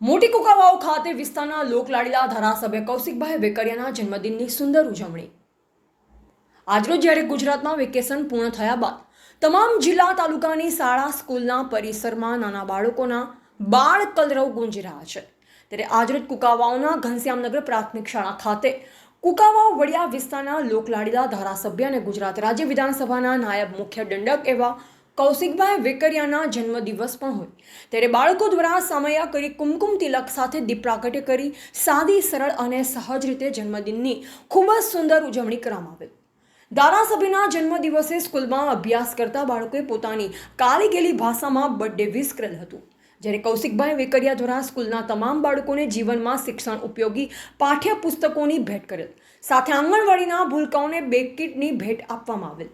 મોટી કુકાવાવ ખાતે વિસ્તારના લોકલાડીલા ધારાસભ્ય કૌશિકભાઈ વેકરિયાના જન્મદિનની સુંદર ઉજવણી. આજરોજ જ્યારે ગુજરાતમાં વેકેશન પૂર્ણ થયા બાદ તમામ જિલ્લા તાલુકાની શાળા, સ્કૂલના પરિસરમાં નાના બાળકોના બાળ કલરવ ગુંજી રહ્યા છે. ત્યારે આજરોજ કુકાવાવના ઘનશ્યામનગર પ્રાથમિક શાળા ખાતે કુકાવાવ વડિયા વિસ્તારના લોકલાડીલા ધારાસભ્ય અને ગુજરાત રાજ્ય વિધાનસભાના નાયબ મુખ્ય દંડક એવા કૌશિકભાઈ વેકરિયાના જન્મદિવસ પણ હોય. ત્યારે બાળકો દ્વારા સમયા કરી કુમકુમ તિલક સાથે દીપ પ્રાગટ્ય કરી સાદી, સરળ અને સહજ રીતે જન્મદિનની ખૂબ જ સુંદર ઉજવણી કરવામાં આવેલ ધારાસભ્યના જન્મદિવસે સ્કૂલમાં અભ્યાસ કરતા બાળકોએ પોતાની કાલી ગેલી ભાષામાં બર્થડે વિશ કરેલ હતું. જ્યારે કૌશિકભાઈ વેકરિયા દ્વારા સ્કૂલના તમામ બાળકોને જીવનમાં શિક્ષણ ઉપયોગી પાઠ્યપુસ્તકોની ભેટ કરેલ. સાથે આંગણવાડીના ભૂલકાઓને બે કીટની ભેટ આપવામાં આવેલ.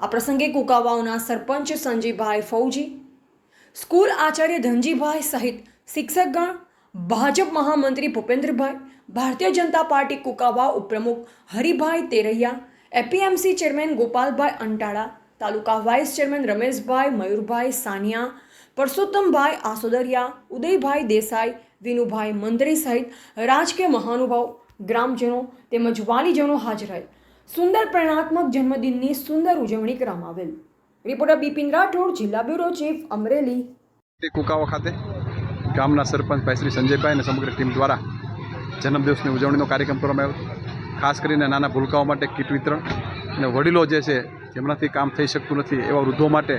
આ પ્રસંગે કુકાવાઓના સરપંચ સંજીભાઈ ફૌજી, સ્કૂલ આચાર્ય ધનજીભાઈ સહિત શિક્ષકગણ, ભાજપ મહામંત્રી ભૂપેન્દ્રભાઈ, ભારતીય જનતા પાર્ટી કુકાવા ઉપપ્રમુખ Haribhai Teraiya, APMC chairman Gopalbhai Antala, taluka vice chairman Rameshbhai Mayurbhai Saniya, Parsottambhai Asodariya, Udaybhai Desai, Vinubhai મંત્રી સહિત રાજકીય મહાનુભાવ, ગ્રામજનો તેમજ વાલીજનો હાજર રહેલ સુંદર પ્રેરણાત્મક જન્મદિનની સુંદર ઉજવણી કરવામાં આવેલ. રિપોર્ટર બિપિન રાઠોડ, જિલ્લા બ્યુરો ચીફ, અમરેલી. તે કુકાવા ખાતે ગામના સરપંચ ભાઈ શ્રી સંજયભાઈ અને સમગ્ર ટીમ દ્વારા જન્મદિવસની ઉજવણીનો કાર્યક્રમ કરવામાં આવ્યો. ખાસ કરીને નાના ભૂલકાઓ માટે કીટ વિતરણ અને વડીલો જે છે, જેમનાથી કામ થઈ શકતું નથી એવા વૃદ્ધો માટે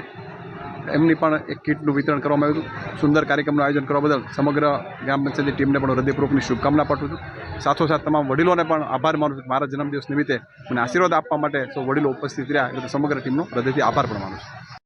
એમની પણ એક કીટનું વિતરણ કરવામાં આવ્યું હતું. સુંદર કાર્યક્રમનું આયોજન કરવા બદલ સમગ્ર ગ્રામ પંચાયતની ટીમને પણ હૃદયપૂર્વકની શુભકામના પાઠવું છું. સાથોસાથ તમામ વડીલોને પણ આભાર માનું છું મારા જન્મદિવસ નિમિત્તે મને આશીર્વાદ આપવા માટે સૌ વડીલો ઉપસ્થિત રહ્યા. એટલે સમગ્ર ટીમનો હૃદયથી આભાર પણ માનું છું.